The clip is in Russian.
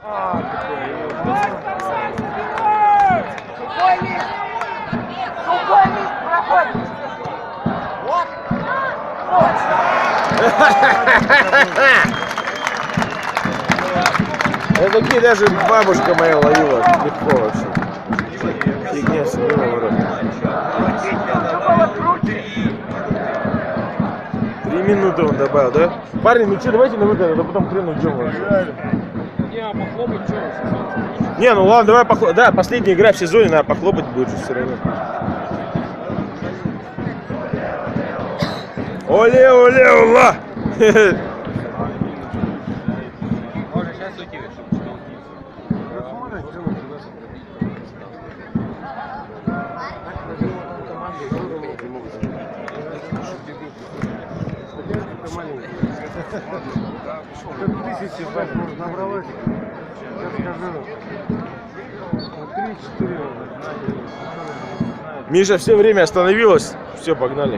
Сухой лист! Сухой лист проходит! Вот! Это такие даже бабушка моя ловила легко вообще. Фигня себе наоборот. Три минуты он добавил, да? Парни, ну что, давайте на выход, а то потом хрен уйдем вообще. Не, ну ладно, давай похлопать. Да, последняя игра в сезоне, надо похлопать будет же все равно. Оле, оле, ула! Тысячи набралось. Я скажу. Три-четыре. Миша все время остановилась. Все, погнали.